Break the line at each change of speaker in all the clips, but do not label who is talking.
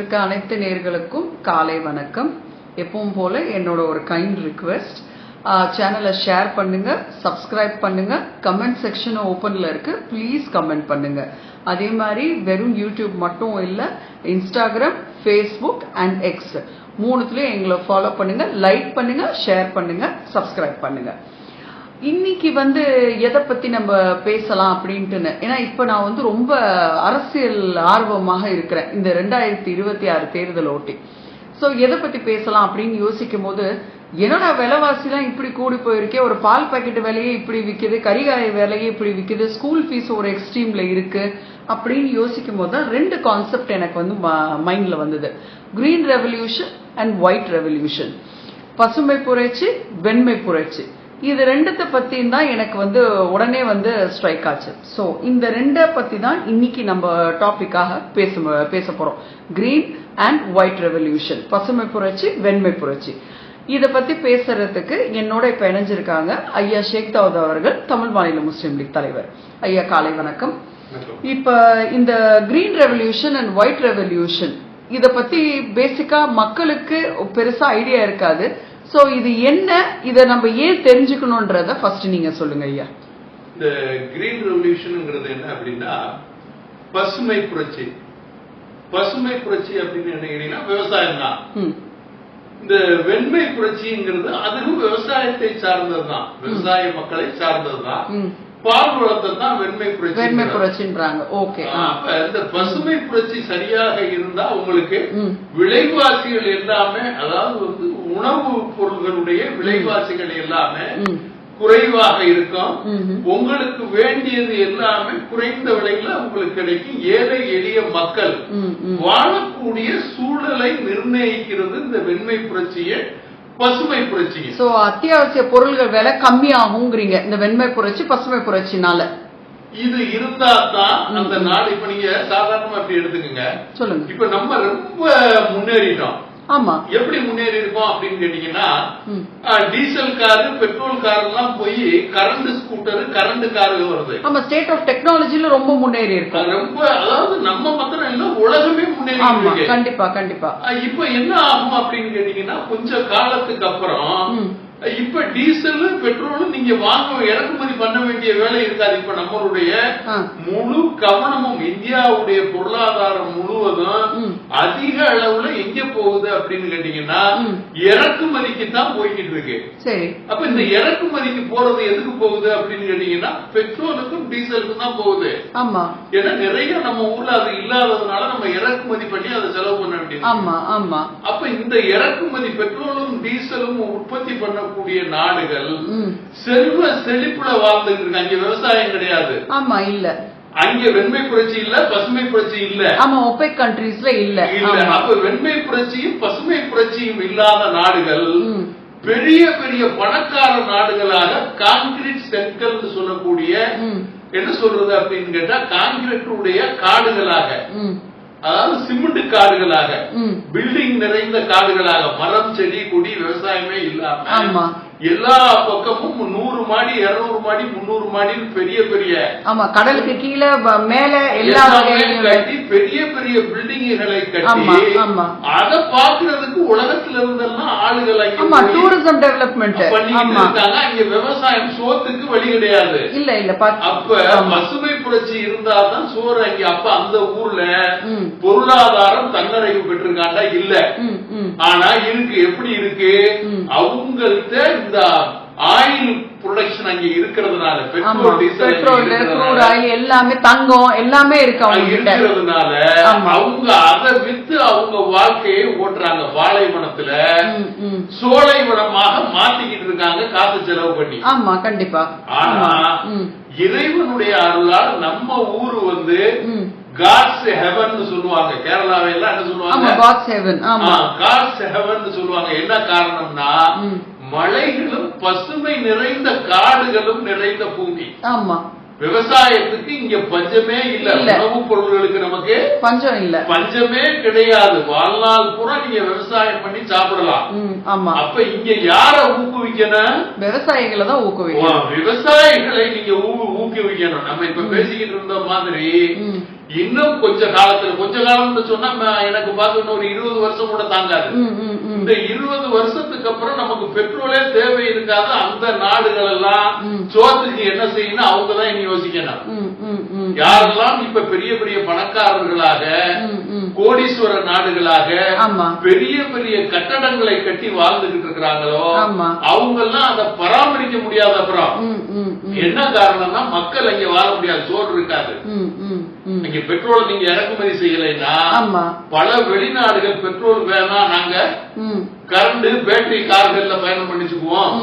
இருக்க அனைத்து நேர்களுக்கும் காலை வணக்கம். எப்பவும் போல என்னோட ஒரு கைண்ட் ரிக்வெஸ்ட் சேனலை ஷேர் பண்ணுங்க சப்ஸ்கிரைப் பண்ணுங்க கமெண்ட் செக்ஷன் ஓப்பன்ல இருக்கு ப்ளீஸ் கமெண்ட் பண்ணுங்க. அதே மாதிரி வெறும் யூடியூப் மட்டும் இல்லை இன்ஸ்டாகிராம் ஃபேஸ்புக் அண்ட் எக்ஸ் மூணுத்துலயும் எங்களை ஃபாலோ பண்ணுங்க லைக் பண்ணுங்க ஷேர் பண்ணுங்க சப்ஸ்கிரைப் பண்ணுங்க. இன்னைக்கு வந்து எதை பத்தி நம்ம பேசலாம் அப்படின்ட்டுன்னு. ஏன்னா இப்ப நான் வந்து ரொம்ப அரசியல் ஆர்வமாக இருக்கிறேன். இந்த ரெண்டாயிரத்தி இருபத்தி ஆறு தேர்தல் ஓட்டி. சோ எதை பத்தி பேசலாம் அப்படின்னு யோசிக்கும் போது என்னடா விலைவாசிலாம் இப்படி கூடி போயிருக்கே? ஒரு பால் பாக்கெட் விலையே இப்படி விக்குது கரிகாய விலையே இப்படி விக்குது ஸ்கூல் ஃபீஸ் ஒரு எக்ஸ்ட்ரீம்ல இருக்கு அப்படின்னு யோசிக்கும் போது தான் ரெண்டு கான்செப்ட் எனக்கு வந்து மைண்ட்ல வந்தது. Green revolution and white revolution பசுமை புரட்சி வெண்மை புரட்சி. இது ரெண்டுத்த பத்தியும் தான் எனக்கு வந்து உடனே வந்து ஸ்ட்ரைக் ஆச்சு. ஸோ இந்த ரெண்டை பத்தி தான் இன்னைக்கு நம்ம டாபிக்காக பேச பேச போறோம். கிரீன் அண்ட் ஒயிட் ரெவல்யூஷன் பசுமை புரட்சி வெண்மை புரட்சி. இத பத்தி பேசுறதுக்கு என்னோட இப்ப இணைஞ்சிருக்காங்க ஐயா ஷேக் தாவூத் அவர்கள் தமிழ் மாநில முஸ்லீம் லீக் தலைவர். ஐயா காலை வணக்கம். இப்ப இந்த green revolution and white revolution இத பத்தி பேசிக்கா மக்களுக்கு பெருசா ஐடியா இருக்காது. சோ இது என்ன? இத நம்ம ஏன் தெரிஞ்சுக்கணும்ன்றத ஃபர்ஸ்ட் நீங்க சொல்லுங்க ஐயா.
இந்த கிரீன் ரெவல்யூஷன்ங்கிறது என்ன அப்படின்னா பசுமை புரட்சி. பசுமை புரட்சி அப்படின்னு என்ன விவசாயம் தான். இந்த வெண்மை புரட்சிங்கிறது அதுவும் விவசாயத்தை சார்ந்ததுதான் விவசாய மக்களை சார்ந்ததுதான்
ம்.
பால் வளத்தை தான் வெண்மை புரட்சி
வெண்மை புரட்சின்றாங்க. ஓகே.
அப்ப இந்த பசுமை புரட்சி சரியாக இருந்தா உங்களுக்கு விலைவாசிகள் எல்லாமே அதாவது வந்து உணவு பொருள்களுடைய விலைவாசிகள் எல்லாமே குறைவாக இருக்கும். உங்களுக்கு வேண்டியது எல்லாமே குறைந்த விலையில உங்களுக்கு கிடைக்கும். ஏழை எளிய மக்கள் வாழக்கூடிய சூழலை நிர்ணயிக்கிறது இந்த வெண்மை புரட்சிய பசுமை புரட்சிய.
சோ அத்தியாவசிய பொருள்கள் விலை கம்மியாகுங்கிறீங்க. இந்த வெண்மை புரட்சி பசுமை புரட்சினால.
இது இருந்தா தான் அந்த நாடு இப்ப நீங்க சாதாரணமா இப்படி எடுத்துக்கங்க.
சொல்லுங்க.
இப்ப நம்ம ரொம்ப முன்னேறிட்டோம்.
ஆமா.
எப்படி முன்னேறி இருக்கோம் அப்படின்னு கேட்டீங்கன்னா டீசல் காரு பெட்ரோல் கார் எல்லாம் போய் கரண்ட் ஸ்கூட்டர் கரண்ட் காரு வருது.
ஆமா ஸ்டேட் ஆஃப் டெக்னாலஜில ரொம்ப முன்னேறி இருக்கும்
ரொம்ப அதாவது நம்ம மாத்திரம் இல்ல உலகமே முன்னேறி
ஆமா கண்டிப்பா கண்டிப்பா.
இப்ப என்ன ஆகும் அப்படின்னு கேட்டீங்கன்னா கொஞ்ச காலத்துக்கு அப்புறம். இப்ப டீசல் பெட்ரோல் நீங்க வாங்க இறக்குமதி பண்ண வேண்டிய வேலை இருக்காது. இப்ப நம்மளுடைய. முழு கவனமும் இந்தியாவுடைய பொருளாதாரம் முழுவதும். அதிக அளவுல எங்க போகுது அப்படின்னு கேட்டீங்கன்னா. இறக்குமதிக்கு தான் போய்கிட்டு இருக்கு. அப்ப இந்த இறக்குமதிக்கு போறது எதுக்கு போகுது அப்படின்னு கேட்டீங்கன்னா பெட்ரோலுக்கும் டீசலுக்கும் தான் போகுது.
ஆமா.
ஏன்னா நிறைய நம்ம ஊர்ல அது இல்லாததுனால நம்ம இறக்குமதி பண்ணி அதை செலவு பண்ண வேண்டியது.
ஆமா ஆமா.
அப்ப இந்த இறக்குமதி பெட்ரோலும் டீசலும் உற்பத்தி பண்ணக்கூடிய நாடுகள் செல்வ செழிப்புல வாழ்ந்துட்டு இருக்கு. அங்க விவசாயம் கிடையாது.
ஆமா இல்ல.
அங்க வெண்மை புரட்சி இல்ல பசுமை புரட்சி இல்ல.
ஆமா ஒபெக் கண்ட்ரீஸ்ல இல்ல.
இல்ல. அப்ப வெண்மை புரட்சியும் பசுமை புரட்சியும் இல்லாத நாடுகள் பெரிய பெரிய பணக்கார நாடுகளாக கான்கிரீட் செங்கல் சொல்லக்கூடிய என்ன சொல்றது அப்படின்னு கேட்டா கான்கிரீட்டுடைய காடுகளாக
ம்.
அதாவது சிமெண்ட் காடுகளாக பில்டிங் நிறைந்த காடுகளாக மரம் செடி கொடி விவசாயமே இல்லாம
ஆமா.
எல்லா பக்கமும் நூறு மாடி இருநூறு மாடி முன்னூறு மாடின்னு பெரிய பெரிய
ஆமா கடலுக்கு கீழே மேல எல்லா
கட்டி பெரிய பெரிய பில்டிங்குகளை கட்டி. அத பாக்குறதுக்கு உலகத்துல இருந்தெல்லாம் ஆளுகள்
ஆமா டூரிசம் டெவலப்மெண்ட்
இருக்காங்க. அங்க விவசாயம் சோத்துக்கு வழி கிடையாது.
இல்ல இல்ல
அப்ப. பசுமை புரட்சி இருந்தாதான் சோறு அங்க அப்ப அந்த ஊர்ல பொருளாதாரம் தன்னறைவு பெற்றிருக்காண்டா? இல்ல. ஆனா இருக்கு எப்படி இருக்கு. அவங்கள்ட்ட இந்த ஆயில் ப்ரொடக்ஷன் அங்க இருக்கிறதுனால பெட்ரோல்
ஆயில் எல்லாமே தங்கம் எல்லாமே இருக்கு அவங்க
இருக்கிறதுனால. அவங்க அதை வித்து அவங்க வாழ்க்கையை ஓட்டுறாங்க.
ம்.
சோலைவனமாக மாத்திக்கிட்டு இருக்காங்க காசு செலவு பண்ணி.
ஆமா கண்டிப்பா.
ஆனா இறைவனுடைய அருளால் நம்ம ஊரு வந்து காட்ஸ் ஹெவன் சொல்லுவாங்க. கேரளாவை எல்லாம் என்ன சொல்லுவாங்க?
காட்ஸ் ஹெவன்
காட்ஸ் ஹெவன் சொல்லுவாங்க. என்ன காரணம்னா. மலைகளும் பசுமை நிறைந்த காடுகளும் நிறைந்த பூமி.
ஆமா.
விவசாயத்துக்கு இங்க பஞ்சமே இல்ல. உணவுப் பொருள்களுக்கு நமக்கு
பஞ்சம் இல்ல.
பஞ்சமே கிடையாது. வாழ்நாள் பூரா நீங்க விவசாயம் பண்ணி சாப்பிடலாம்.
ஆமா.
அப்ப இங்க யார ஊக்குவிக்கணும்?
விவசாயிகளை தான் ஊக்குவிக்கணும்.
விவசாயிகளை நீங்க ஊக்குவிக்கணும். நம்ம இப்ப பேசிக்கிட்டு இருந்த மாதிரி. இன்னும் கொஞ்ச காலத்துல கொஞ்ச காலம்னு சொன்னா எனக்கு இன்னும் ஒரு இருபது வருஷம் கூட தாங்காது. இந்த இருபது வருஷத்துக்கு அப்புறம் நமக்கு பெட்ரோலே தேவை இருக்காது அந்த நாடுகள் எல்லாம். சோத்துக்கு என்ன செய்யணும் அவங்க தான் இனி யோசிக்கணும். யாரெல்லாம் இப்ப பெரிய பெரிய பணக்காரர்களாக. கோடீஸ்வர நாடுகளாக. பெரிய பெரிய கட்டடங்களை கட்டி வாழ்ந்துகிட்டு இருக்கிறாங்களோ. அவங்க எல்லாம் அதை பராமரிக்க முடியாத அப்புறம். என்ன காரணம்னா மக்கள் அங்க வாழ முடியாது சோறு இருக்காது நீங்க பெட்ரோல் நீங்க இறக்குமதி செய்யலைன்னா
ஆமா.
பல வெளிநாடுகள் பெட்ரோல் வேணாம் நாங்க கரண்ட் பேட்டரி கார்கள்ல பயணம் பண்ணிச்சுக்குவோம்.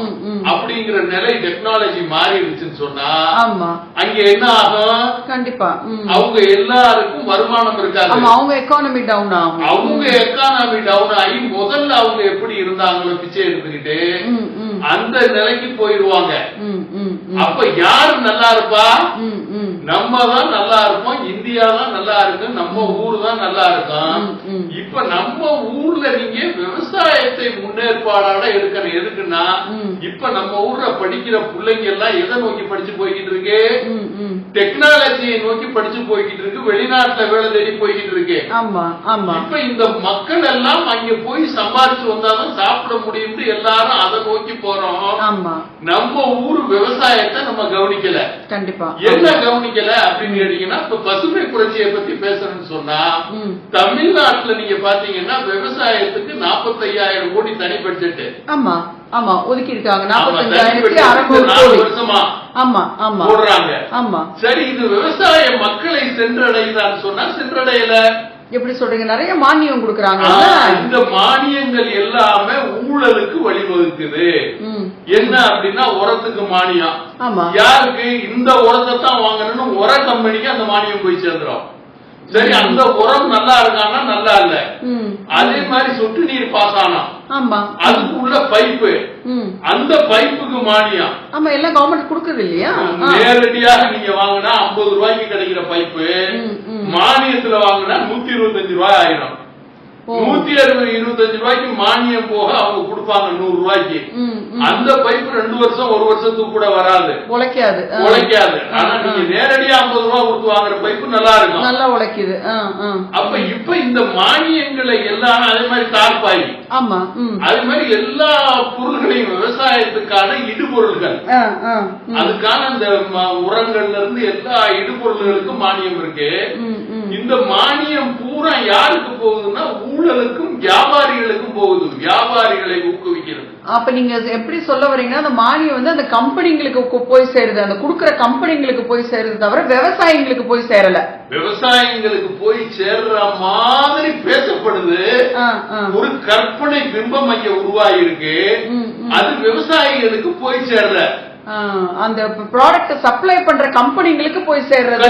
அப்படிங்கிற நிலை டெக்னாலஜி மாறிடுச்சுன்னு சொன்னா
ஆமா.
அங்க என்ன ஆகும்?
கண்டிப்பா.
அவங்க எல்லாருக்கும் வருமானம் இருக்காது.
அவங்க எக்கானமி டவுன் ஆகும்.
அவங்க எக்கானமி டவுன் ஆகி முதல்ல அவங்க எப்படி இருந்தாங்களோ பிச்சை எடுத்துக்கிட்டு அந்த நிலைக்கு போயிடுவாங்க. அப்ப யாரு நல்லா இருப்பா. நம்ம தான் நல்லா இருப்போம். இந்தியா தான் நல்லா இருக்கு நம்ம ஊர் தான் நல்லா இருக்கும். இப்ப நம்ம ஊர்ல நீங்க விவசாயத்தை முன்னேற்பாடாட எடுக்கணும் எதுக்குன்னா. இப்ப நம்ம ஊர்ல படிக்கிற பிள்ளைங்க எல்லாம் எதை நோக்கி படிச்சு போய்கிட்டு இருக்கு. டெக்னாலஜியை நோக்கி படிச்சு போய்கிட்டு இருக்கு வெளிநாட்டுல வேலை தேடி போய்கிட்டு இருக்கு.
ஆமா ஆமா.
இப்ப இந்த மக்கள் எல்லாம் அங்க போய் சம்பாதிச்சு வந்தாதான் சாப்பிட முடியும்னு எல்லாரும் அதை நோக்கி போறோம்.
ஆமா.
நம்ம ஊர் விவசாயத்தை நம்ம கவனிக்கல.
கண்டிப்பா.
என்ன கவனிக்கல அப்படின்னு கேட்டீங்கன்னா இப்ப பசுமை புரட்சியை பத்தி பேசணும்னு சொன்னா. தமிழ்நாட்டுல நீங்க பாத்தீங்கன்னா விவசாயத்துக்கு 45000 கோடி தனி பட்ஜெட்
ஆமா. ஆமா ஒதுக்கி இருக்காங்க நாற்பத்தஞ்சாயிரத்தி அறுநூறு ஆமா ஆமா.
போடுறாங்க.
ஆமா.
சரி இது விவசாய மக்களை சென்றடையுதான்னு சொன்னா சென்றடையல.
எப்படி சொல்றீங்க? நிறைய மானியம் கொடுக்கறாங்க.
இந்த மானியங்கள் எல்லாமே ஊழலுக்கு வழிவகுக்குது. என்ன அப்படின்னா உரத்துக்கு மானியம்.
ஆமா.
யாருக்கு? இந்த உரத்தை தான் வாங்கணும்னு உர கம்பெனிக்கு அந்த மானியம் போய் சேர்ந்துரும். சரி அந்த உரம் நல்லா இருக்கான்னா நல்லா இல்ல. அதே மாதிரி சொட்டு நீர் பாஸ் ஆனா
ஆமா.
அதுக்கு உள்ள பைப்பு அந்த பைப்புக்கு மானியம்.
ஆமா எல்லாம் கவர்மெண்ட் கொடுக்குது இல்லையா.
நேரடியாக நீங்க வாங்கினா 50 ரூபாய்க்கு கிடைக்கிற பைப்பு. மானியத்துல வாங்கினா நூத்தி இருபத்தஞ்சு ரூபாய் ஆயிரும். நூத்தி அறுபது இருபத்தஞ்சு ரூபாய்க்கு மானியம் போக அவங்க கொடுப்பாங்க நூறு ரூபாய்க்கு. அந்த பைப்பு ரெண்டு வருஷம் ஒரு வருஷத்துக்கு கூட வராது.
உழைக்காது.
உழைக்காது. ஆனா நீங்க நேரடியா 50 ரூபாய் கொடுத்து வாங்குற பைப்பு நல்லா இருக்கும்.
நல்லா உழைக்குது.
அப்ப இப்ப இந்த மானியங்களை எல்லாம் அதே மாதிரி தார்பாய்.
ஆமா
அதே மாதிரி எல்லா பொருள்களையும் விவசாயத்துக்கான இடுபொருள்கள். அதுக்கான இந்த ம- உரங்கள்ல இருந்து எல்லா இடுபொருள்களுக்கும் மானியம் இருக்கு. இந்த மானியம் பூரா யாருக்கு போகுதுன்னா ஊழலுக்கும் வியாபாரிகளுக்கும் போகுது. வியாபாரிகளை ஊக்குவிக்கிறது.
அப்ப நீங்க எப்படி சொல்ல வரீங்கன்னா அந்த மானியம் வந்து அந்த கம்பெனிங்களுக்கு போய் சேருது. அந்த குடுக்குற கம்பெனிங்களுக்கு போய் சேருது தவிர விவசாயிங்களுக்கு போய் சேரல.
விவசாயிங்களுக்கு போய் சேர்ற மாதிரி பேசப்படுது. ஒரு கற்பனை பிம்பம் அங்க உருவாயிருக்கு. அது விவசாயிகளுக்கு போய் சேர்ற.
அந்த ப்ராடக்ட் சப்ளை பண்ற கம்பெனிங்களுக்கு போய் சேர்றது.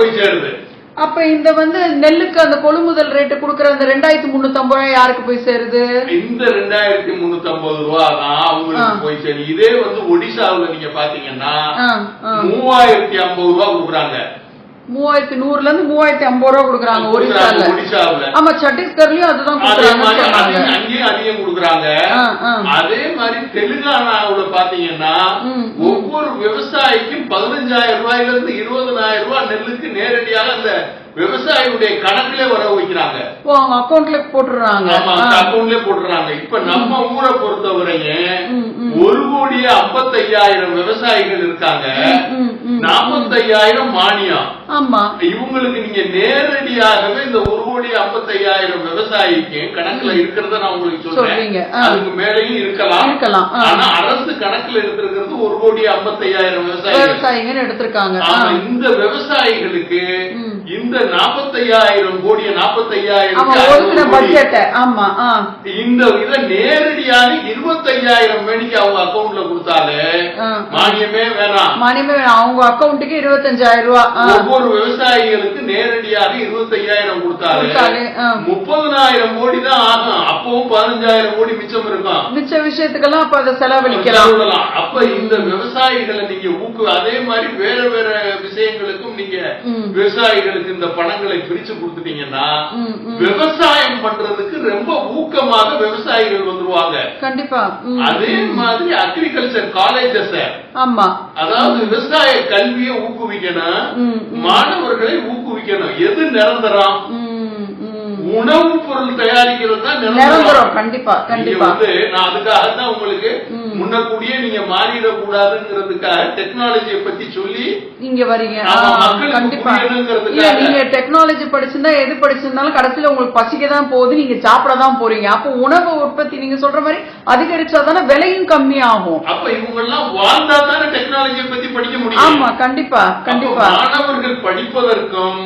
போய் சேருது.
அப்ப இந்த வந்து நெல்லுக்கு அந்த கொள்முதல் ரேட்டு குடுக்குற அந்த ரெண்டாயிரத்தி முன்னூத்தி ஐம்பது ரூபாய் யாருக்கு போய் சேருது
இந்த ரெண்டாயிரத்தி முன்னூத்தி ஐம்பது ரூபா தான் அவங்களுக்கு. போய் சேரும் இதே வந்து ஒடிசாவுல நீங்க பாத்தீங்கன்னா. மூவாயிரத்தி ஐம்பது ரூபா கொடுக்குறாங்க
மூவாயிரத்தி நூறுல இருந்து மூவாயிரத்தி ஐம்பது ரூபா கொடுக்குறாங்க ஒரிசால ஆமா சத்தீஸ்கர்லயும் அதுதான்
அங்கேயும் அதிகம் கொடுக்குறாங்க. அதே மாதிரி தெலுங்கானாவுல பாத்தீங்கன்னா. ஒவ்வொரு விவசாயிக்கும் பதினஞ்சாயிரம் ரூபாயில இருந்து இருபதனாயிரம் ரூபாய் நெல்லுக்கு நேரடியாக அந்த விவசாயியுடைய கணக்குல வர வைக்கிறாங்க.
ஓ அவங்க அக்கௌண்ட்ல போட்டுறாங்க.
ஆமா அக்கௌண்ட்லயே போட்டுறாங்க. இப்ப நம்ம ஊரை பொறுத்தவரையும். ஒரு கோடியே ஐம்பத்தையாயிரம் விவசாயிகள் இருக்காங்க. நாற்பத்தையாயிரம் மானியம்
ஆமா.
இவங்களுக்கு நீங்க நேரடியாகவே இந்த ஒரு கோடி ஐம்பத்தையாயிரம் விவசாயிக்கு கணக்குல இருக்கிறத நான் உங்களுக்கு சொல்றேன். அதுக்கு மேலேயும் இருக்கலாம்.
இருக்கலாம்.
ஆனா அரசு கணக்குல எடுத்திருக்கிறது ஒரு கோடி ஐம்பத்தையாயிரம் விவசாயிகள்.
விவசாயிங்கன்னு எடுத்திருக்காங்க.
இந்த விவசாயிகளுக்கு. இந்த நாற்பத்தையாயிரம் கோடிய நாற்பத்தையாயிரம். இந்த இத நேரடியாக இருபத்தையாயிரம் மணிக்கு அவங்க அக்கவுண்ட்ல கொடுத்தாலே. மானியமே வேணாம்
மானியமே வேணும். அவங்க அக்கௌண்ட்டுக்கு இருபத்தஞ்சாயிரம் ரூபா ஆ.
ஒவ்வொரு விவசாயிகளுக்கு நேரடியாக இருபத்தையாயிரம் கொடுத்தாலே. முப்பதனாயிரம் கோடி தான் ஆகும் அப்பவும் பதினஞ்சாயிரம் கோடி மிச்சம் இருக்கும்
மிச்ச விஷயத்துக்கெல்லாம் அப்ப அதை செலவழிக்கலாம்
அப்ப இந்த விவசாயிகளை நீங்க ஊக்கு அதே மாதிரி வேற வேற விஷயங்களுக்கும் நீங்க. விவசாயிகளுக்கு இந்த பணங்களை பிரிச்சு கொடுத்துட்டீங்கன்னா. விவசாயம் பண்றதுக்கு ரொம்ப ஊக்கமாக விவசாயிகள் வந்துருவாங்க.
கண்டிப்பா.
அதே மாதிரி அக்ரிகல்ச்சர் காலேஜஸ்
ஆமா.
அதாவது விவசாய கல்வியை ஊக்குவிக்கணும். மாணவர்களை ஊக்குவிக்கணும். எது நிரந்தரம். உணவுப் பொருள் தயாரிக்கிறது தான்
நிரந்தரம். கண்டிப்பா கண்டிப்பா.
வந்து நான் அதுக்காக தான் உங்களுக்கு. முன்னக்கூடியே நீங்க மாறிடக்கூடாதுங்கிறதுக்காக டெக்னாலஜியை பத்தி சொல்லி
நீங்க வரீங்க. கண்டிப்பா. இல்ல நீங்க டெக்னாலஜி படிச்சிருந்தா எது படிச்சிருந்தாலும் கடைசியில உங்களுக்கு பசிக்க தான் போகுது நீங்க சாப்பிட தான் போறீங்க. அப்போ உணவு உற்பத்தி நீங்க சொல்ற மாதிரி அதிகரிச்சாதானே விலையும் கம்மி ஆகும்
அப்ப இவங்க எல்லாம் வாழ்ந்தா தானே டெக்னாலஜியை பத்தி படிக்க முடியும்.
ஆமா கண்டிப்பா கண்டிப்பா.
மாணவர்கள் படிப்பதற்கும்.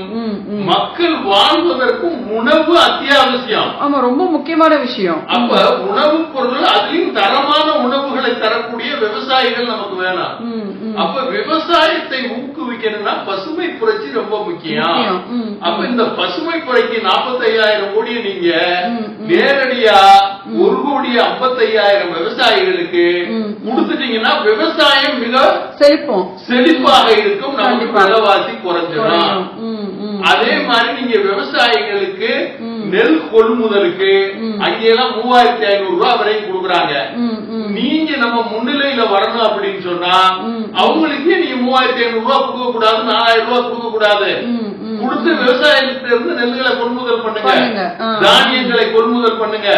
மக்கள் வாழ்வதற்கும் உணவு அத்தியாவசியம்.
ஆமா ரொம்ப முக்கியமான விஷயம்.
அப்ப உணவுப் பொருள் அதுலயும் தரமான உணவுகளை தரக்கூடிய விவசாயிகள் நமக்கு வேணாம். அப்ப விவசாயத்தை ஊக்குவிக்கணும்னா பசுமை புரட்சி ரொம்ப முக்கியம். அப்ப இந்த பசுமை புரட்சி 45000 கோடியை நீங்க. நேரடியா ஒரு கோடி 55000 விவசாயிகளுக்கு
ம், ம்.
கொடுத்துட்டீங்கன்னா விவசாயம் மிக
செழிப்போம்.
செழிப்பாக இருக்கும். நமக்கு. விலைவாசி குறைஞ்சிடும். அதே மாதிரி நீங்க விவசாயிகளுக்கு. நெல் கொள்முதலுக்கு. அங்கெல்லாம் மூவாயிரத்தி ஐநூறு ரூபாய் வரையும் கொடுக்குறாங்க. நீங்க நம்ம முன்னிலையில வரணும் அப்படின்னு சொன்னா. அவங்களுக்கே நீங்க மூவாயிரத்தி ஐநூறு ரூபாய் கொடுக்க கூடாது நாலாயிரம் ரூபாய் கொடுக்க கூடாது. கொடுத்து விவசாயத்திட்ட இருந்து நெல்லுகளை கொள்முதல் பண்ணுங்க. தானியங்களை கொள்முதல் பண்ணுங்க.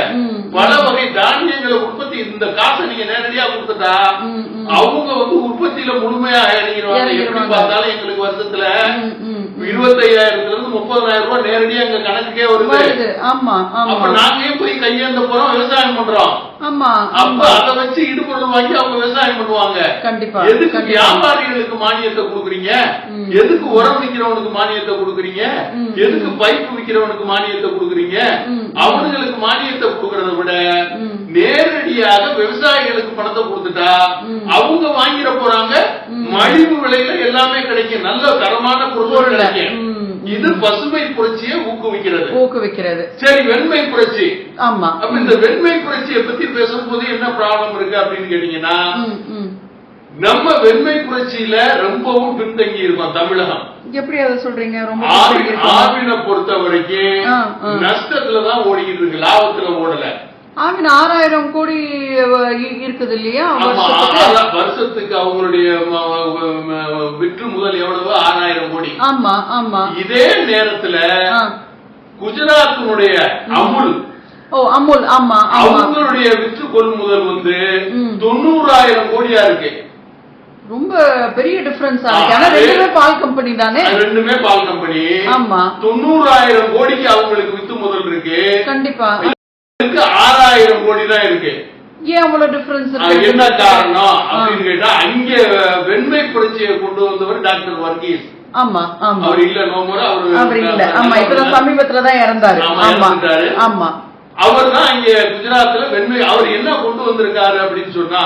பல வகை தானியங்களை உற்பத்தி இந்த காசை நீங்க நேரடியா கொடுத்துட்டா. அவங்க வந்து உற்பத்தியில முழுமையாக இறங்கிடுவாங்க எப்படி. பார்த்தாலும் எங்களுக்கு வருஷத்துல. இருபத்தையாயிரத்துல இருந்து முப்பதாயிரம் ரூபாய் நேரடியா எங்க கணக்குக்கே வருது.
ஆமா
அப்ப
ஆமா.
நாங்க ஏன் போய் கையேந்த போறோம் விவசாயம் பண்றோம்.
ஆமா
அப்ப
ஆமா
அதை வச்சு இடுபொருள் வாங்கி அவங்க விவசாயம் பண்ணுவாங்க
கண்டிப்பா
எதுக்கு. வியாபாரிகளுக்கு மானியத்தை கொடுக்குறீங்க. எதுக்கு உரம் விக்கிறவனுக்கு மானியத்தை கொடுக்குறீங்க. எதுக்கு பைப் விக்கிறவனுக்கு மானியத்தை கொடுக்குறீங்க. அவனுங்களுக்கு மானியத்தை கொடுக்கறத விட. நேரடியாக விவசாயிகளுக்கு பணத்தை கொடுத்துட்டா. அவங்க வாங்கிட போறாங்க. மலிவு விலையில எல்லாமே கிடைக்கும் நல்ல தரமான பொருள். கிடைக்கும். இது பசுமை புரட்சியை ஊக்குவிக்கிறது.
ஊக்குவிக்கிறது.
சரி வெண்மை புரட்சி.
ஆமா.
அப்ப இந்த வெண்மை புரட்சியை பத்தி பேசும்போது என்ன ப்ராப்ளம் இருக்கு அப்படின்னு கேட்டீங்கன்னா. நம்ம வெண்மை புரட்சியில ரொம்பவும் பின்தங்கி இருக்கோம் தமிழகம்.
எப்படி அதை சொல்றீங்க? ரொம்ப?
ஆவினை பொறுத்த வரைக்கும்
ஆ, ஆ.
நஷ்டத்துல தான் ஓடிக்கிட்டு இருக்கு லாபத்துல ஓடல.
ஆவின் ஆறாயிரம் கோடி இருக்குது இல்லையா? வருஷத்துக்கு?
அவங்களுடைய விற்று முதல் எவ்வளவு? ஆறாயிரம் கோடி.
ஆமா ஆமா.
இதே நேரத்துல. குஜராத்தினுடைய அமுல்.
ஓ அமுல் ஆமா
அவங்களுடைய விற்று கொள்முதல் வந்து. தொண்ணூறாயிரம் கோடியா இருக்கு.
ரொம்ப பெரிய டிஃபரன்ஸ் இருக்கு. ஆனா ரெண்டுமே பால் கம்பெனி தானே?
ரெண்டுமே பால் கம்பெனி
ஆமா.
தொண்ணூறாயிரம் கோடிக்கு அவங்களுக்கு வித்து முதல் இருக்கு.
கண்டிப்பா.
இதுக்கு ஆறாயிரம் கோடி தான் இருக்கு.
ஏன் அவ்வளவு டிஃபரன்ஸ்
அது
இருக்கு
என்ன காரணம் அப்படின்னு கேட்டா அங்க வெண்மை புரட்சியை கொண்டு வந்தவர் டாக்டர் வர்கீஸ்.
ஆமா ஆமா.
அவர் இல்ல நோமர்
அவர் இல்ல. ஆமா இப்பதான் சமீபத்துல தான் இறந்தாரு.
ஆமா,
ஆமா.
அவர் தான் இங்க குஜராத்ல வெண்மை அவர் என்ன கொண்டு வந்திருக்காரு அப்படின்னு சொன்னா.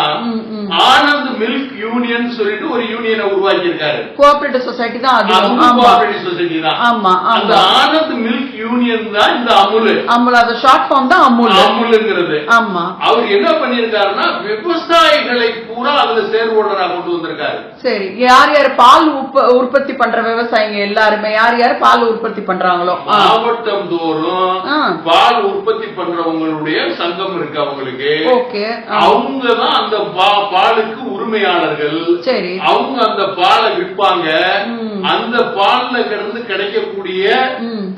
ஆனந்த் மில்க் யூனியன் சொல்லிட்டு ஒரு யூனியனை உருவாக்கி இருக்காரு
கோஆபரேட்டிவ் சொசைட்டி தான் அது.
கோஆபரேட்டிவ் சொசைட்டி தான்.
ஆமா
அந்த ஆனந்த் மில்க் யூனியன் தான் இந்த அமுல்
அமுல் அது ஷார்ட் ஃபார்ம் தான் அமுல்
அமுல்ங்கிறது
ஆமா
அவர் என்ன பண்ணிருக்காருன்னா விவசாயிகளை பூரா அதுல சேர்வோடரா கொண்டு வந்திருக்காரு
சரி யார் யார் பால் உற்ப- உற்பத்தி பண்ற விவசாயிங்க எல்லாருமே யார் யார் பால் உற்பத்தி பண்றாங்களோ.
மாவட்டம் தோறும். பால் உற்பத்தி பண்றவங்களுடைய சங்கம் இருக்கு அவங்களுக்கு. அவங்க தான் அந்த பாலுக்கு உரிமையாளர்கள்
சரி
அவங்க அந்த பாலை விற்பாங்க. அந்த பால்ல கிடந்து கிடைக்கக்கூடிய.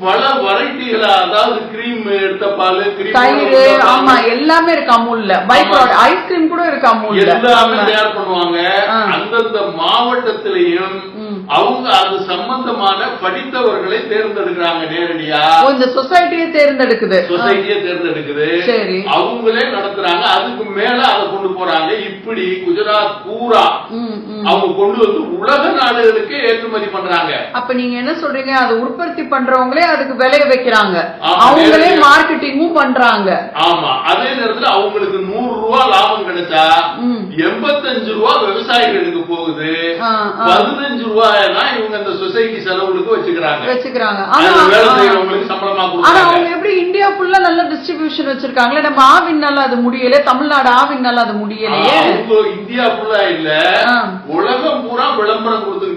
பல வெரைட்டிகளா அதாவது கிரீம் எடுத்த பால்
தயிர் ஆமா எல்லாமே இருக்கு அமுல்ல பை. ப்ராடக்ட் ஐஸ்கிரீம் கூட இருக்கு அமுல்ல
எல்லாமே தயார் பண்ணுவாங்க. அந்தந்த மாவட்டத்திலையும். அவங்க அது சம்பந்தமான படித்தவர்களை தேர்ந்தெடுக்கிறாங்க நேரடியா.
இந்த சொசைட்டியே தேர்ந்தெடுக்குது.
சொசைட்டியை தேர்ந்தெடுக்குது.
சரி.
அவங்களே நடத்துறாங்க. அதுக்கு மேல அதை கொண்டு போறாங்க. இப்படி குஜராத் பூரா. அவங்க கொண்டு வந்து உலக நாடுகளுக்கு ஏற்றுமதி பண்றாங்க.
அப்ப நீங்க என்ன சொல்றீங்க? அது உற்பத்தி பண்றவங்களே அதுக்கு விலைய வைக்கிறாங்க. அவங்களே. மார்க்கெட்டிங்கும் பண்றாங்க.
ஆமா. அதே நேரத்துல அவங்களுக்கு நூறு ரூபாய் லாபம் கிடைச்சா. எண்பத்தஞ்சு ரூபாய் விவசாயிகளுக்கு போகுது. பதினஞ்சு ரூபாய் இவங்க இந்த சொசைட்டி செலவுகளுக்கு வச்சுக்கிறாங்க.
வச்சுக்கிறாங்க. ஆனா அவங்க எப்படி இந்தியா ஃபுல்லா நல்ல டிஸ்ட்ரிபியூஷன் வச்சிருக்காங்களே? நம்ம ஆவின்னால அது முடியல தமிழ்நாடு ஆவின்னால அது முடியலையே.
இந்தியா ஃபுல்லா இல்ல. உலகம் பூரா விளம்பரம் கொடுத்துக்கிட்டு.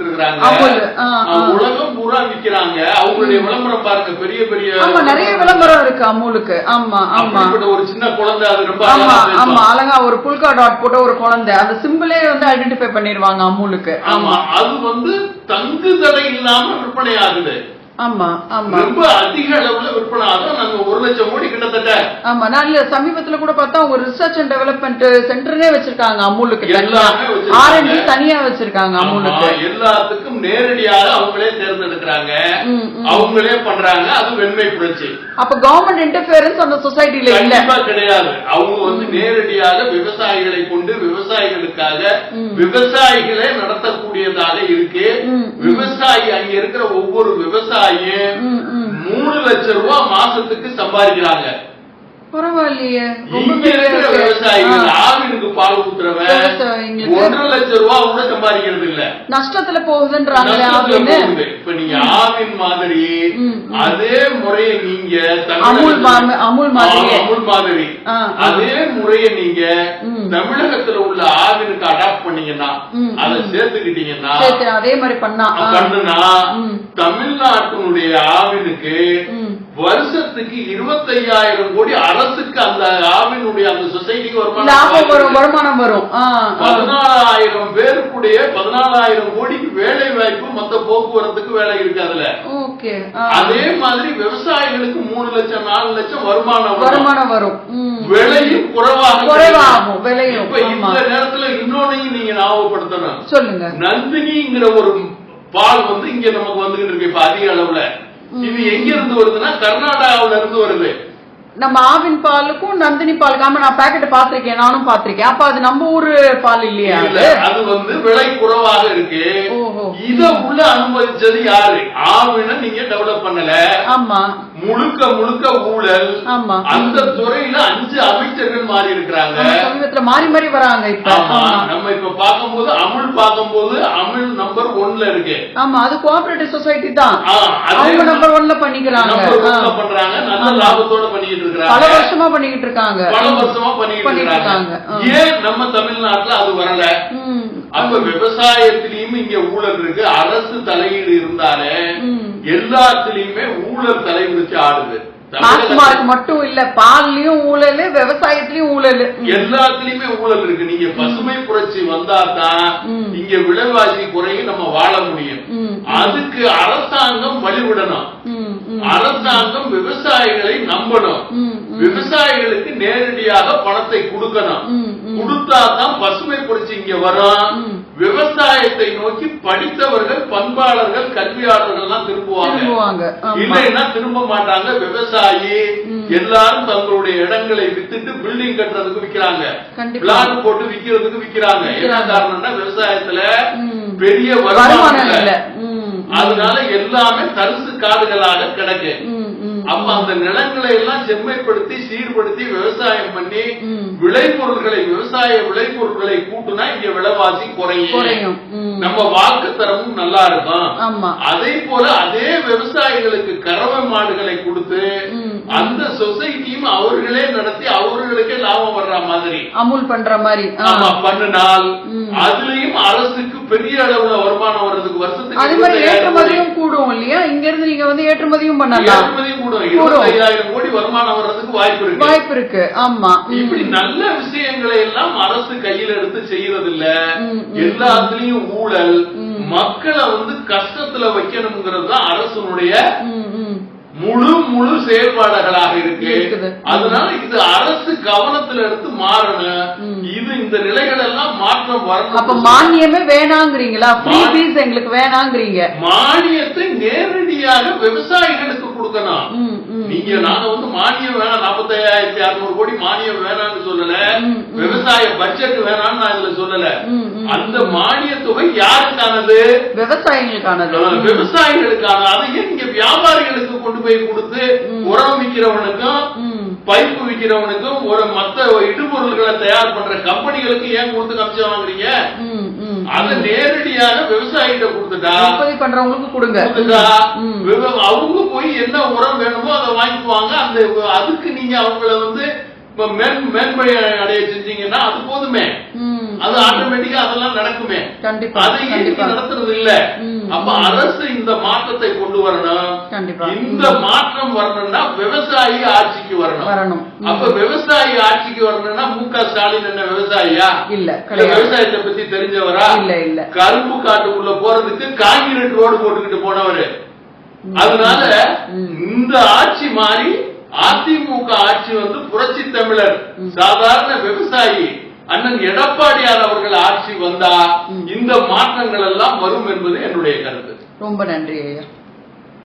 உலகம் பூரா விக்கிறாங்க. அவங்களுடைய விளம்பரம் பாருங்க பெரிய பெரிய
ஆமா நிறைய விளம்பரம் இருக்கு அமுலுக்கு. ஆமா ஆமா.
ஒரு சின்ன குழந்தை அது ரொம்ப
ஆமா. ஆமா. அழகா ஒரு புல்கா டாட் போட்ட ஒரு குழந்தை. அந்த சிம்பிளே வந்து ஐடென்டிஃபை பண்ணிருவாங்க அமுலுக்கு.
ஆமா அது வந்து தங்கு தடை இல்லாம விற்பனை ஆகுது
ஆமா ஆமா.
ரொம்ப அதிக அளவுல விற்பனை ஆகும் நாங்க ஒரு லட்சம் கோடி கிட்டத்தட்ட.
ஆமா நான் இல்ல சமீபத்துல கூட பார்த்தா ஒரு ரிசர்ச் அண்ட் டெவலப்மெண்ட் சென்டரே வச்சிருக்காங்க அமுலுக்கு. ஆர்என்டி தனியா வச்சிருக்காங்க அமுலுக்கு.
எல்லாத்துக்கும் நேரடியாக அவங்களே தேர்ந்தெடுக்கிறாங்க. அவங்களே பண்றாங்க அது வெண்மை புரட்சி.
அப்ப கவர்மெண்ட் இன்டர்ஃபியரன்ஸ் அந்த சொசைட்டில இல்ல.
கிடையாது. அவங்க வந்து நேரடியாக விவசாயிகளை கொண்டு விவசாயிகளுக்காக விவசாயிகளே நடத்தக்கூடியதாக இருக்கு. விவசாயி அங்க இருக்கிற ஒவ்வொரு விவசாயியும்
ம்.
மூணு லட்சம் ரூபாய் மாசத்துக்கு சம்பாதிக்கிறாங்க
பரவாயில்லையே.
விவசாயிகள். ஆவினுக்கு பால் ஊத்துறவன். ஒன்றரை லட்சம் ரூபாய் கூட சம்பாதிக்கிறது இல்ல
நஷ்டத்துல போகுதுன்றாங்களே.
இப்ப நீங்க ஆவின் மாதிரி அதே முறையை நீங்க
அமுல் அமுல் மாதிரியே.
ஆ, அமுல் மாதிரி. அதே முறையை நீங்க. தமிழகத்துல உள்ள ஆவினுக்கு அடாப்ட் பண்ணீங்கன்னா அதை. சேர்த்துக்கிட்டீங்கன்னா
சரி அதே மாதிரி பண்ணா.
பண்ணுனா. தமிழ்நாட்டினுடைய ஆவினுக்கு. வருஷத்துக்கு இருபத்தையாயிரம் கோடி அரசுக்கு அந்த ஆவினுடைய அந்த சொசைட்டிக்கு
லாபம் வரும்
வருமானம்
வருமானம் வரும்.
பதினாலாயிரம் பேருக்குடைய பதினாலாயிரம் கோடிக்கு வேலை வாய்ப்பு மொத்த போக்குவரத்துக்கு வேலை இருக்கு அதுல. அதே மாதிரி விவசாயிகளுக்கு மூணு லட்சம் நாலு லட்சம் வருமானம் வரும்.
வருமானம் வரும்.
விலையும் குறைவாக
குறைவாகும் விலையும்.
இப்ப இந்த நேரத்துல இன்னொன்னையும் நீங்க ஞாபகப்படுத்தணும்.
சொல்லுங்க.
நந்தினிங்கிற ஒரு பால் வந்து இங்க நமக்கு வந்துகிட்டு இருக்கு இப்ப அதிக அளவுல. இது எங்க இருந்து வருதுன்னா கர்நாடகாவுல இருந்து வருது.
நம்ம ஆவின் பாலுக்கும் நந்தினி பாலுக்கு ஆமா நான் பாக்கெட் பாத்திருக்கேன் நானும் பாத்திருக்கேன் அப்ப அது நம்ம ஊரு பால் இல்லையா
இல்ல,
அது?
வந்து விலை குறைவாக இருக்கு. இத உள்ள அனுமதிச்சது யாரு? ஆவின நீங்க டெவலப் பண்ணல.
ஆமா.
முழுக்க முழுக்க ஊழல்.
ஆமா.
அந்த துறையில அஞ்சு அமைச்சர்கள் மாறி இருக்கிறாங்க.
சமீபத்துல மாறி மாறி வராங்க இப்ப.
நம்ம இப்ப பார்க்கும்போது அமுல் பார்க்கும்போது அமுல் நம்பர் ஒன்ல இருக்கு.
ஆமா அது கோஆபரேட்டிவ் சொசைட்டி தான். அவங்க நம்பர் ஒன்ல பண்ணிக்கிறாங்க.
பண்றாங்க நல்ல. லாபத்தோட பண்ணிட்டு
பல
இருக்காங்க
வருஷமா பண்ணிக்கிட்டு இருக்காங்க.
பல வருஷமா பண்ணிட்டு
பண்ணிட்டு
இருக்காங்க. ஏன் நம்ம தமிழ்நாட்டுல அது வரல. அப்ப விவசாயத்திலயும் இங்க ஊழல் இருக்கு. அரசு தலையீடு இருந்தாலே. எல்லாத்துலயுமே ஊழல் தலைவிரிச்சு ஆடுது.
டாஸ்மார்க் மட்டும் இல்ல பால்லயும் ஊழல் விவசாயத்திலயும் ஊழல்.
எல்லாத்துலயுமே ஊழல் இருக்கு. நீங்க பசுமை புரட்சி வந்தா தான்
ம்.
இங்க விலைவாசி குறையும் நம்ம வாழ முடியும். அதுக்கு அரசாங்கம் வழிவிடணும். அரசாங்கம் விவசாயிகளை நம்பணும். விவசாயிகளுக்கு நேரடியாக பணத்தை கொடுக்கணும்.
ம், ம்.
கொடுத்தா தான் பசுமை புரட்சி இங்க வரும். விவசாயத்தை நோக்கி படித்தவர்கள் பண்பாளர்கள் கல்வியாளர்கள் எல்லாம் திரும்புவாங்க. இல்லைன்னா திரும்ப மாட்டாங்க விவசாயி. எல்லாரும் தங்களுடைய இடங்களை வித்துட்டு பில்டிங் கட்டுறதுக்கு விக்கிறாங்க. பிளாட் போட்டு விக்கிறதுக்கு விக்கிறாங்க. என்ன. காரணம்னா விவசாயத்துல. பெரிய
வருமானம்
அதனால எல்லாமே தரிசு காடுகளாக கிடக்கு. அப்ப அந்த நிலங்களை எல்லாம் செம்மைப்படுத்தி சீர்படுத்தி விவசாயம் பண்ணி
ம்.
விளைபொருட்களை விவசாய விளைபொருட்களை கூட்டுனா இங்க விலைவாசி குறையும். நம்ம வாழ்க்கை தரமும் நல்லா இருக்கும் அதே போல அதே விவசாயிகளுக்கு கறவை மாடுகளை கொடுத்து. அந்த சொசைட்டியும் அவர்களே நடத்தி அவர்களுக்கே லாபம் வர்ற மாதிரி
அமுல் பண்ற மாதிரி.
ஆமா பண்ணினால். அதுலயும் அரசுக்கு பெரிய அளவுல வருமானம் வர்றதுக்கு வருஷத்துக்கு
அதே மாதிரி
25,000 கோடி.
ஏற்றுமதியும் கூடும் இல்லையா இங்க இருந்து நீங்க வந்து ஏற்றுமதியும் பண்ணலாம்
ஏற்றுமதியும் கூடும் இருபத்தையாயிரம் கோடி வருமானம் வர்றதுக்கு வாய்ப்பு இருக்கு
வாய்ப்பு இருக்கு ஆமா.
இப்படி நல்ல விஷயங்களை எல்லாம் அரசு கையில எடுத்து செய்யறது இல்ல. எல்லாத்துலயும் ஊழல். மக்களை வந்து கஷ்டத்துல வைக்கணுங்கிறது தான் அரசனுடைய. முழு முழு செயல்பாடுகளாக இருக்கு. அதனால இது அரசு கவனத்துல எடுத்து மாறணும். இது இந்த நிலைகள் எல்லாம் மாற்றம்
அப்ப
வரணும்
மானியமே வேணாங்கிறீங்களா ஃப்ரீ பீஸ் எங்களுக்கு வேணாங்கிறீங்க
மானியத்தை நேரடியாக விவசாயிகளுக்கு கொடுக்கணும்
ம், ம்.
நீங்க நாங்க வந்து மானியம் வேணாம் நாற்பத்தையாயிரத்தி அறுநூறு கோடி மானியம் வேணாம்னு சொல்லல. விவசாய பட்ஜெட் வேணாம்னு நான் இதுல சொல்லல. அந்த மானிய தொகை யாருக்கானது
விவசாயிகளுக்கானது
விவசாயிகளுக்கான அதை ஏன் நீங்க வியாபாரிகளுக்கு கொண்டு போய் கொடுத்து உரம் விக்கிறவனுக்கும்
ம்.
பைப்பு விக்கிறவனுக்கும் ஒரு மத்த இடுபொருள்களை தயார் பண்ற கம்பெனிகளுக்கு ஏன் கொடுத்து கமிஷன் வாங்குறீங்க அதை நேரடியாக விவசாயிகிட்ட கொடுத்துட்டா
உற்பத்தி பண்றவங்களுக்கு கொடுங்க.
அவங்க போய் என்ன உரம் வேணுமோ அதை வாங்கிக்குவாங்க. அந்த அதுக்கு நீங்க அவங்கள வந்து மேன் மேன்மை அடைய செஞ்சீங்கன்னா அது போதுமே. அது ஆட்டோமேட்டிக்கா அதெல்லாம் நடக்குமே.
கண்டிப்பா
அதை நடத்துறது இல்ல? அப்ப அரசு இந்த மாற்றத்தை கொண்டு வரணும். இந்த மாற்றம் வரணும்னா விவசாயி ஆட்சிக்கு வரணும். அப்ப விவசாயி ஆட்சிக்கு வரணும்னா மு க ஸ்டாலின் என்ன விவசாயியா?
இல்ல
விவசாயத்தை பத்தி தெரிஞ்சவரா?
இல்ல இல்ல.
கரும்பு காட்டுக்குள்ள போறதுக்கு காங்கிரீட் ரோடு போட்டுக்கிட்டு போனவரு. அதனால. இந்த ஆட்சி மாறி அதிமுக ஆட்சி வந்து புரட்சி தமிழர். சாதாரண விவசாயி. அண்ணன் எடப்பாடியார் அவர்கள் ஆட்சி வந்தா இந்த மாற்றங்கள் எல்லாம் வரும் என்பது என்னுடைய கருத்து.
ரொம்ப நன்றி ஐயா.